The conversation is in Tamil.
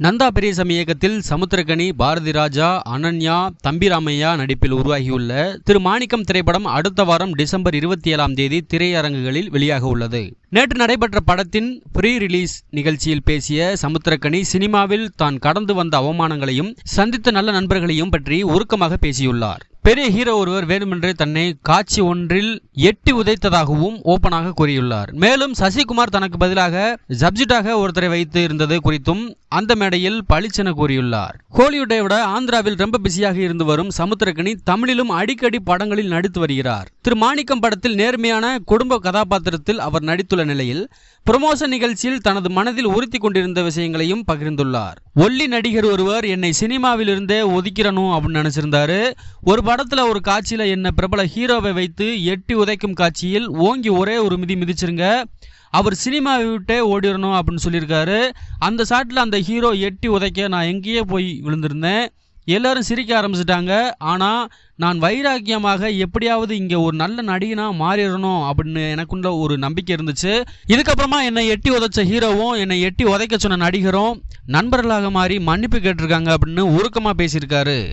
நந்தா பெரியசாமி இயக்கத்தில் சமுத்திரகனி பாரதி ராஜா அனன்யா தம்பிராமையா நடிப்பில் உருவாகியுள்ள திரு மாணிக்கம் திரைப்படம் அடுத்த வாரம் டிசம்பர் இருபத்தி ஏழாம் தேதி திரையரங்குகளில் வெளியாக உள்ளது. நேற்று நடைபெற்ற படத்தின் ப்ரீ ரிலீஸ் நிகழ்ச்சியில் பேசிய சமுத்திரகனி சினிமாவில் தான் கடந்து வந்த அவமானங்களையும் சந்தித்த நல்ல நண்பர்களையும் பற்றி உருக்கமாக பேசியுள்ளார். பெரிய ஹீரோ ஒருவர் வேண்டுமென்றே தன்னை காட்சி ஒன்றில் எட்டி உதைத்ததாகவும் ஓப்பனாக கூறியுள்ளார். மேலும் சசிகுமார் தனக்கு பதிலாக சப்ஜெக்டாக ஒருத்தரை வைத்து இருந்தது குறித்தும் அந்த மேடையில் பளிச்சென கூறியுள்ளார். ஹாலிவுட்டை விட ஆந்திராவில் ரொம்ப பிஸியாக இருந்து வரும் சமுத்திரக்கணி தமிழிலும் அடிக்கடி படங்களில் நடித்து வருகிறார். திரு மாணிக்கம் படத்தில் நேர்மையான குடும்ப கதாபாத்திரத்தில் அவர் நடித்துள்ள நிலையில் புரமோஷன் நிகழ்ச்சியில் தனது மனதில் உறுத்தி கொண்டிருந்த விஷயங்களையும் பகிர்ந்துள்ளார். ஒல்லி நடிகர் ஒருவர் என்னை சினிமாவிலிருந்தே ஒதுக்கிறணும் அப்படின்னு நினச்சிருந்தாரு. ஒரு படத்தில் ஒரு காட்சியில் என்ன பிரபல ஹீரோவை வைத்து எட்டி உதைக்கும் காட்சியில் ஓங்கி ஒரே ஒரு மிதி மிதிச்சிருங்க. அவர் சினிமாவை விட்டே ஓடிடணும் அப்படின்னு சொல்லியிருக்காரு. அந்த ஷாட்டில் அந்த ஹீரோ எட்டி உதைக்க நான் எங்கேயே போய் விழுந்திருந்தேன். எல்லாரும் சிரிக்க ஆரம்பிச்சிட்டாங்க. ஆனால் நான் வைராக்கியமாக எப்படியாவது இங்கே ஒரு நல்ல நடிகனாக மாறிடணும் அப்படின்னு எனக்குள்ள ஒரு நம்பிக்கை இருந்துச்சு. இதுக்கப்புறமா என்னை எட்டி உதைச்ச ஹீரோவும் என்னை எட்டி உதைக்க சொன்ன நடிகரும் நண்பர்களாக மாறி மன்னிப்பு கேட்டிருக்காங்க அப்படின்னு உருக்கமாக பேசியிருக்காரு.